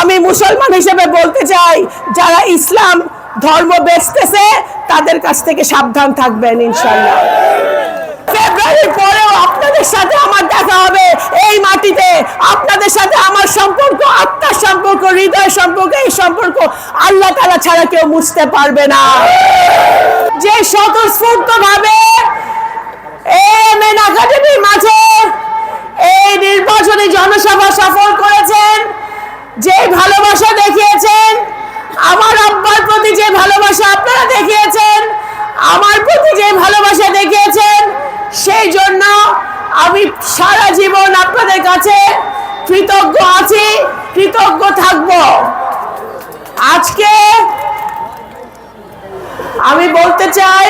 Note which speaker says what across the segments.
Speaker 1: আমি মুসলমান হিসেবে বলতে চাই, যারা ইসলাম ধর্ম বেচতেছে, তাদের কাছ থেকে সাবধান থাকবেন ইনশাল্লাহ পরেও আপনাদের সাথে আমার দেখা হবে এই মাটিতে। আপনাদের সাথে আমার সম্পর্ক, আত্মার সম্পর্ক, হৃদয় সম্পর্ক, এই সম্পর্ক আল্লাহ তালা ছাড়া কেউ বুঝতে পারবে না। যে স্বতঃস্ফূর্ত ভাবে এমএন একাডেমির মাঝে এই নির্বাচনী জনসভা সফল করেছেন যে ভালোবাসা দেখিয়েছেন আমার আব্বার প্রতি যে ভালোবাসা আপনারা দেখিয়েছেন আমার প্রতি যে ভালোবাসা দেখিয়েছেন, সেই জন্য আমি সারা জীবন আপনাদের কাছে কৃতজ্ঞ আছি, কৃতজ্ঞ থাকব। আজকে আমি বলতে চাই,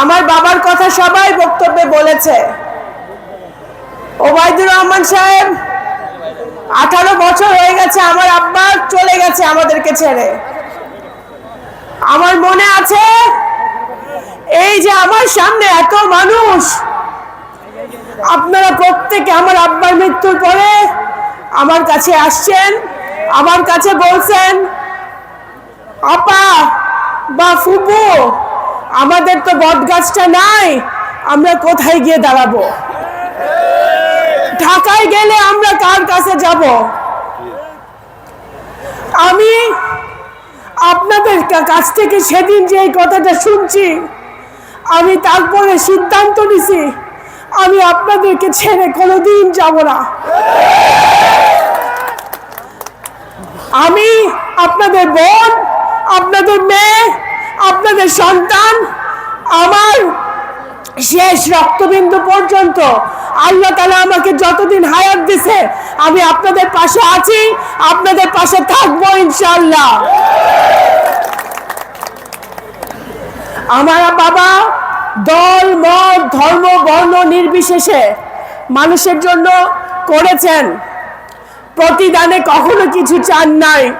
Speaker 1: আমার বাবার কথা সবাই বক্তব্যে বলেছে। ওবায়দুর রহমান সাহেব, আঠারো বছর হয়ে গেছে, আমার আব্বা চলে গেছে আমাদেরকে ছেড়ে। আমার মনে আছে এই যে আমার সামনে এত মানুষ। আপনারা প্রত্যেকে আমার আব্বার মৃত্যুর পরে আমার কাছে আসছেন, আমার কাছে বলছেন, আপা বা ফুপু, আমাদের তো বট গাছটা নাই, আমরা কোথায় গিয়ে দাঁড়াবো? ঢাকায় গেলে আমরা কার কাছে যাব? আমি আপনাদের কাছ থেকে সেদিন যে এই কথাটা শুনছি, আমি তারপরে সিদ্ধান্ত নিছি, আমি আপনাদেরকে ছেড়ে কোনোদিন যাব না। আমি আপনাদের বোন, আপনাদের মেয়ে, আপনাদের সন্তান, আমার শেষ রক্তবিন্দু পর্যন্ত আল্লাহ তালা আমাকে যতদিন হায়াত দিছে, আমি আপনাদের পাশে আছি, আপনাদের পাশে থাকব ইনশাল্লাহ আমার বাবা, দল, মত, ধর্ম, বর্ণ নির্বিশেষে মানুষের জন্য করেছেন। প্রতিদানে কখনো কিছু চান নাই।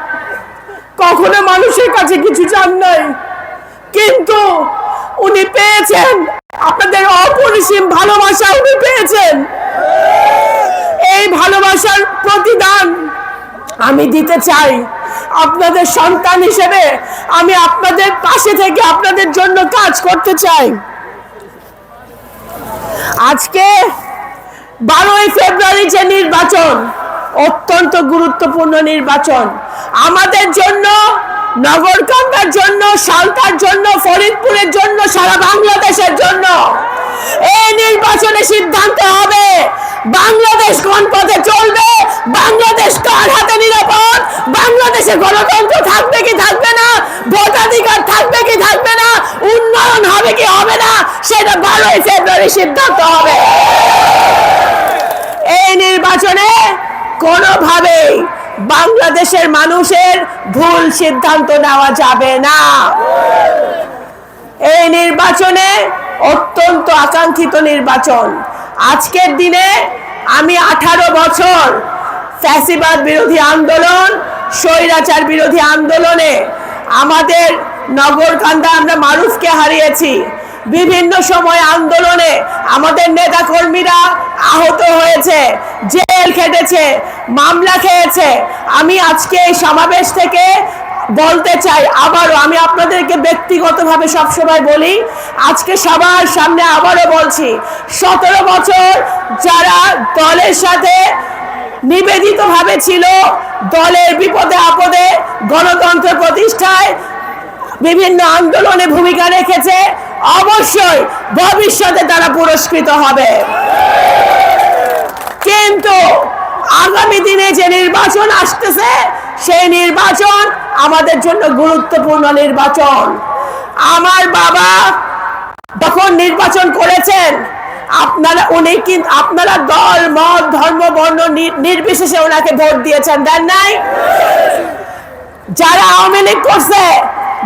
Speaker 1: কখনো মানুষের কাছে কিছু চান নাই। কিন্তু উনি পেয়েছেন। আপনাদের অপরিসীম ভালোবাসা উনি পেয়েছেন। এই ভালোবাসার প্রতিদান আমি দিতে চাই। আপনাদের সন্তান হিসেবে আমি আপনাদের পাশে থেকে আপনাদের জন্য কাজ করতে চাই। আজকে বারোই ফেব্রুয়ারি যে নির্বাচন, অত্যন্ত গুরুত্বপূর্ণ নির্বাচন। আমাদের জন্য, নগরকান্দার জন্য, সালতার জন্য, ফরিদপুরের জন্য, সারা বাংলাদেশের জন্য। এই নির্বাচনে সিদ্ধান্ত হবে। বাংলাদেশ কোন পথে চলবে? বাংলাদেশ কার হাতে নিরাপদ? বাংলাদেশে গণতন্ত্র থাকবে কি থাকবে না? ভোটাধিকার থাকবে কি থাকবে না? উন্নয়ন হবে কি হবে না? সেটা বারোই ফেব্রুয়ারি সিদ্ধান্ত হবে। এই নির্বাচনে কোনোভাবেই বাংলাদেশের মানুষের ভুল সিদ্ধান্ত নেওয়া যাবে না। এই নির্বাচনে অত্যন্ত আকাঙ্ক্ষিত নির্বাচন। আজকের দিনে আমি আঠারো বছর ফ্যাসিবাদ বিরোধী আন্দোলন, স্বৈরাচার বিরোধী আন্দোলনে আমাদের নগরকান্দা আমরা মারুফকে হারিয়েছি। বিভিন্ন সময় আন্দোলনে আমাদের নেতা কর্মীরা আহত হয়েছে, জেল খেটেছে, মামলা খেয়েছে। আমি আজকে এই সমাবেশ থেকে বলতে চাই আবারও, আমি আপনাদেরকে ব্যক্তিগতভাবে সবসময় বলি, আজকে সবার সামনে আবারও বলছি, সতেরো বছর যারা দলের সাথে নিবেদিতভাবে ছিল, দলের বিপদে আপদে গণতন্ত্র প্রতিষ্ঠায় বিভিন্ন আন্দোলনে ভূমিকা রেখেছে, অবশ্যই ভবিষ্যতে তারা পুরস্কৃত হবে। কিন্তু আগামী দিনে যে নির্বাচন আসতেছে, সেই নির্বাচন আমাদের জন্য গুরুত্বপূর্ণ নির্বাচন। আমার বাবা যখন নির্বাচন করেছেন, আপনারা উনি কিন্তু আপনারা দল, মত, ধর্ম, বর্ণ নির্বিশেষে ওনাকে ভোট দিয়েছেন, দেন নাই? যারা আওয়ামী লীগ করছে,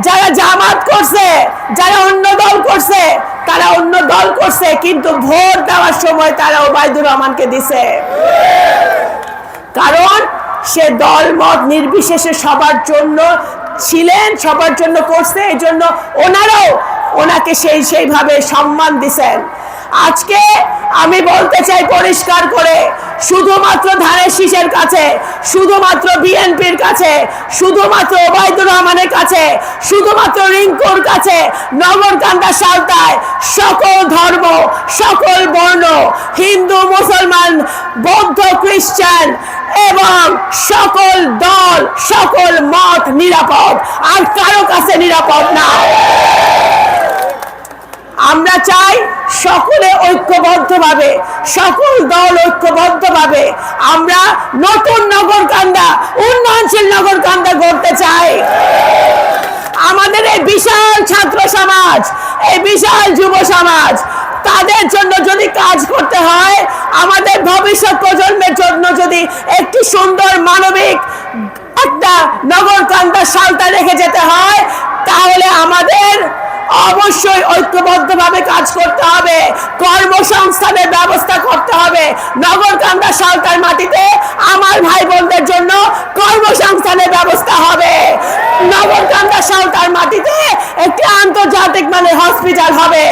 Speaker 1: যারা জামাত করছে, যারা অন্য দল করছে, তারা অন্য দল করছে, কিন্তু ভোট দেওয়ার সময় তারা ওবায়দুর রহমানকে দিছে। কারণ সে দল মত নির্বিশেষে সবার জন্য ছিলেন, সবার জন্য করছে এই জন্য ওনারাও ওনাকে সেই, সেইভাবে সম্মান দিছেন। আজকে আমি বলতে চাই পরিষ্কার করে, শুধুমাত্র ধানের শীষের কাছে, শুধুমাত্র বিএনপির কাছে, শুধুমাত্র ওবায়দুর রহমানের কাছে, শুধুমাত্র রিঙ্কুর কাছে নগরকান্দা সালতায় সকল ধর্ম, সকল বর্ণ, হিন্দু, মুসলমান, বৌদ্ধ, খ্রিস্টান এবং সকল দল, সকল মত নিরাপদ। আর কারও কাছে নিরাপদ না। আমরা চাই সকলে ঐক্যবদ্ধভাবে, সকল দল ঐক্যবদ্ধভাবে আমরা নতুন নগরকান্দা, উন্নয়নশীল নগরকান্দা গড়তে চাই। আমাদের এই বিশাল ছাত্র সমাজ, এই বিশাল যুব সমাজ তাদের জন্য যদি কাজ করতে হয়, আমাদের ভবিষ্যৎ প্রজন্মের জন্য যদি একটি সুন্দর মানবিক একটা নগরকান্দা সালতা রেখে যেতে হয়, তাহলে আমাদের অবশ্যই ঐক্যবদ্ধভাবে কাজ করতে হবে, কর্মসংস্থানের ব্যবস্থা করতে হবে। নগরকান্দা সালতার মাটিতে আমার ভাই বোনদের জন্য কর্মসংস্থানের ব্যবস্থা হবে। নগরকান্দা সালতার মাটিতে একটি আন্তর্জাতিক মানের হসপিটাল হবে।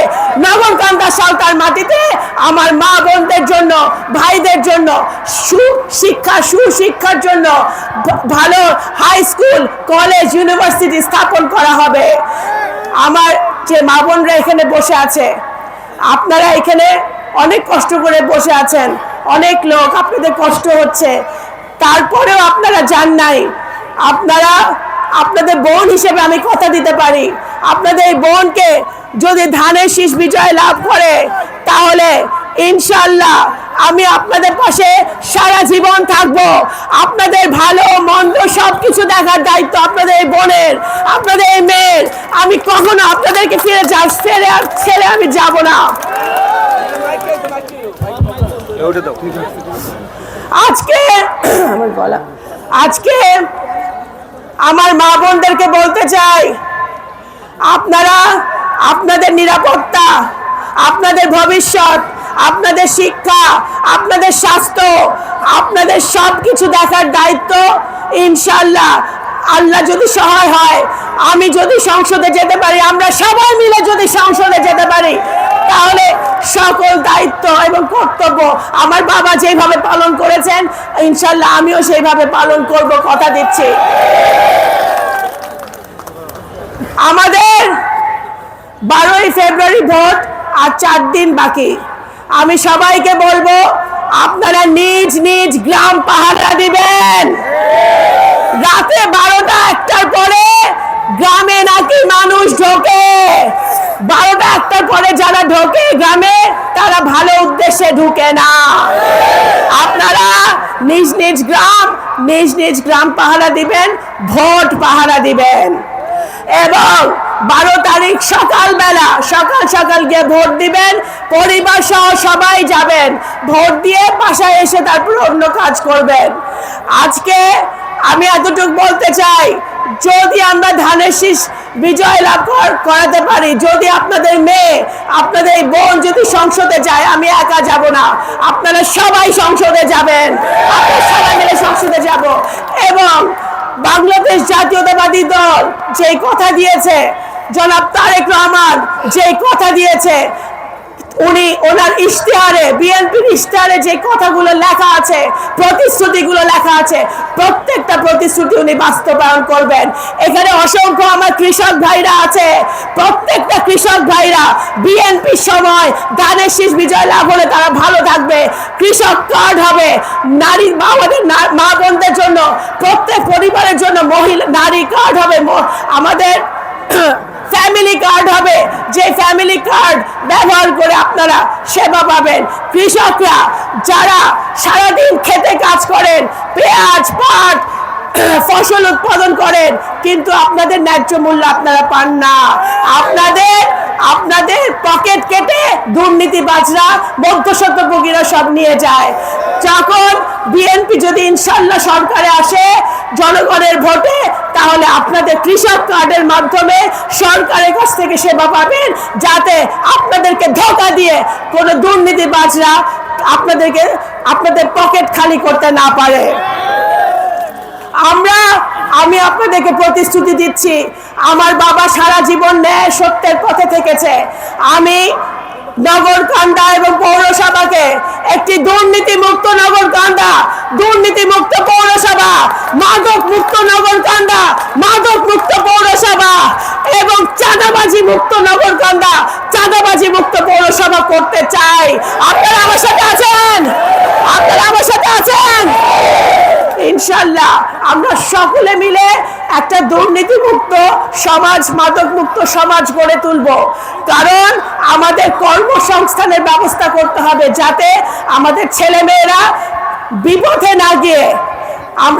Speaker 1: নগরকান্দা সালতার মাটিতে আমার মা বোনদের জন্য, ভাইদের জন্য, সুশিক্ষা, সুশিক্ষার জন্য ভালো হাই স্কুল কলেজ ইউনিভার্সিটি স্থাপন করা হবে। আমার যে মা বোনরা এখানে বসে আছে, আপনারা এখানে অনেক কষ্ট করে বসে আছেন, অনেক লোক আপনাদের কষ্ট হচ্ছে। তারপরেও আপনারা যান নাই। আপনারা, আপনাদের বোন হিসেবে আমি কথা দিতে পারি। আপনাদের এই বোনকে যদি ধানের শীষ বিজয় লাভ করে, তাহলে ইনশাল্লাহ আমি আপনাদের পাশে সারা জীবন থাকব। আপনাদের ভালো, মন্দ সব কিছু দেখার দায়িত্ব আপনাদের এই বোনের, আপনাদের এই মেয়ের। আমি কখনো আপনাদেরকে ফিরে যা, ছেড়ে আর ছেড়ে আমি যাব না। আজকে, আমার গলা, আজকে আমার মা বোনদেরকে বলতে চাই, আপনারা আপনাদের নিরাপত্তা, আপনাদের ভবিষ্যৎ আপনাদের শিক্ষা, আপনাদের স্বাস্থ্য, আপনাদের সব কিছু দেখার দায়িত্ব ইনশাল্লাহ আল্লাহ যদি সহায় হয়, আমি যদি সংসদে যেতে পারি, আমরা সবাই মিলে যদি সংসদে যেতে পারি, তাহলে সকল দায়িত্ব এবং কর্তব্য আমার বাবা যেভাবে পালন করেছেন ইনশাল্লাহ আমিও সেইভাবে পালন করব কথা দিচ্ছি। আমাদের বারোই ফেব্রুয়ারি ভোট আর চার দিন বাকি। আমি সবাইকে বলব, আপনারা নিজ নিজ গ্রাম পাহারা দিবেন। রাতে বারোটা একটার পরে গ্রামে নাকি মানুষ ঢোকে। বারোটা একটার পরে যারা ঢোকে গ্রামে, তারা ভালো উদ্দেশ্যে ঢুকে না। আপনারা নিজ নিজ গ্রাম, নিজ নিজ গ্রাম পাহারা দিবেন, ভোট পাহারা দিবেন। এবং বারো তারিখ সকালবেলা, সকাল সকাল গিয়ে ভোট দিবেন, পরিবার সহ সবাই যাবেন, ভোট দিয়ে বাসায় এসে তারপর অন্য কাজ করবেন। আজকে আমি এতটুকু বলতে চাই, যদি আমরা ধানের শীষ বিজয় লাভ কর- করাতে পারি, যদি আপনাদের মেয়ে, আপনাদের বোন যদি সংসদে যায়, আমি একা যাব না। আপনারা সবাই সংসদে যাবেন। আপনারা সবাই মিলে সংসদে যাব। এবং বাংলাদেশ জাতীয়তাবাদী দল যেই কথা দিয়েছে জনাব তারেক রহমান যেই কথা দিয়েছে, উনি ওনার ইশতেহারে বিএনপির ইশতেহারে যে কথাগুলো লেখা আছে, প্রতিশ্রুতিগুলো লেখা আছে, প্রত্যেকটা প্রতিশ্রুতি উনি বাস্তবায়ন করবেন। এখানে অসংখ্য আমার কৃষক ভাইরা আছে, প্রত্যেকটা কৃষক ভাইরা বিএনপির সময় ধানের শীষ বিজয় লাভ হলে তারা ভালো থাকবে, কৃষক কার্ড হবে, নারী আমাদের মা বোনদের জন্য, প্রত্যেক পরিবারের জন্য মহিলা, নারী কার্ড হবে আমাদের ফ্যামিলি কার্ড হবে। যে ফ্যামিলি কার্ড ব্যবহার করে আপনারা সেবা পাবেন। কৃষকরা যারা সারাদিন খেতে কাজ করেন, পেঁয়াজ, পাট ফসল উৎপাদন করেন, কিন্তু আপনাদের ন্যায্য মূল্য আপনারা পান না। আপনাদের আপনাদের পকেট কেটে দুর্নীতিবাজরা মধ্যস্বত্বভোগীরা সব নিয়ে যায়। যখন বিএনপি যদি ইনশাল্লাহ সরকারে আসে জনগণের ভোটে, তাহলে আপনাদের কৃষক কার্ডের মাধ্যমে সরকারের কাছ থেকে সেবা পাবেন, যাতে আপনাদেরকে ধোকা দিয়ে কোনো দুর্নীতিবাজরা আপনাদেরকে, আপনাদের পকেট খালি করতে না পারে। আমরা, আমি আপনাদেরকে প্রতিশ্রুতি দিচ্ছি, আমার বাবা সারা জীবন ন্যায় সত্যের পথে থেকেছে। আমি নগরকান্দা এবং পৌরসভাকে একটি দুর্নীতি মুক্ত নগরকান্দা দুর্নীতি মুক্ত পৌরসভা মাদক মুক্ত নগরকান্দা মাদক মুক্ত পৌরসভা এবং চাঁদাবাজি মুক্ত নগরকান্দা চাঁদাবাজি মুক্ত পৌরসভা করতে চাই। আপনারা আমার সাথে আছেন? আপনারা আমার সাথে আছেন? ইনশাল্লাহ আমরা সকলে মিলে একটা দুর্নীতিমুক্ত সমাজ মাদক মুক্ত সমাজ গড়ে তুলব। কারণ আমাদের কর্মসংস্থানের ব্যবস্থা করতে হবে যাতে আমাদের ছেলেমেয়েরা বিপথে না গিয়ে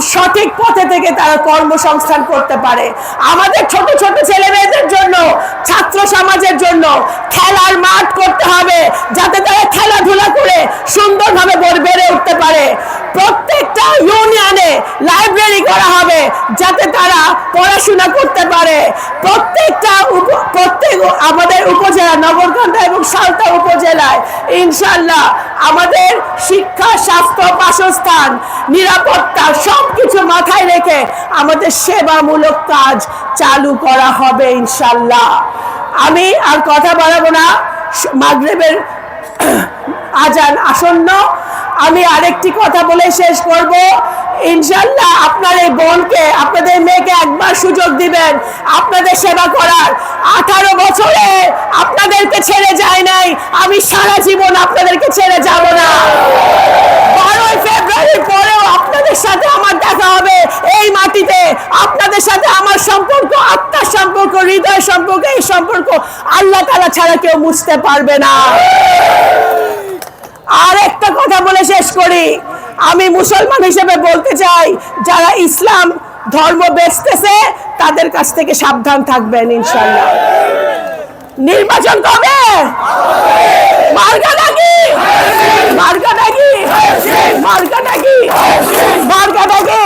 Speaker 1: সঠিক পথে থেকে তারা কর্মসংস্থান করতে পারে। আমাদের ছোট ছোট ছেলে মেয়েদের জন্য, ছাত্র সমাজের জন্য খেলার মাঠ করতে হবে, যাতে তারা খেলাধুলা করে সুন্দরভাবে বড়- উঠতে পারে। প্রত্যেকটা ইউনিয়নে লাইব্রেরি করা হবে, যাতে তারা পড়াশোনা করতে পারে। প্রত্যেকটা প্রত্যেক আমাদের উপজেলা নগরকান্দা এবং সালতা উপজেলায় ইনশাল্লাহ আমাদের শিক্ষা, স্বাস্থ্য, বাসস্থান, নিরাপত্তা সব কিছু মাথায় রেখে আমাদের সেবামূলক কাজ চালু করা হবে ইনশাল্লাহ আমি আর কথা বাড়াবো না। মাগরেবের আজান আসন্ন। আমি আরেকটি কথা বলে শেষ করব। ইনশাল্লাহ আপনার এই বোনকে, আপনাদের মেয়েকে একবার সুযোগ দিবেন, আপনাদের সেবা করার। আঠারো বছরে আপনাদেরকে ছেড়ে যায় নাই, আমি সারা জীবন আপনাদেরকে ছেড়ে যাব না। বারোই ফেব্রুয়ারির পরেও আপনাদের সাথে আমার দেখা হবে। এই মাটিতে আপনাদের সাথে আমার সম্পর্ক, আত্মার সম্পর্ক হৃদয় সম্পর্ক, এই সম্পর্ক আল্লাহ তালা ছাড়া কেউ বুঝতে পারবে না। আর একটা কথা বলে শেষ করি। আমি মুসলমান হিসেবে বলতে চাই, যারা ইসলাম ধর্ম বেচতেছে, তাদের কাছ থেকে সাবধান থাকবেন ইনশাল্লাহ নির্বাচন কবে? মার্কা নাকি মার্কা নাকি মার্কা নাকি মার্কা নাকি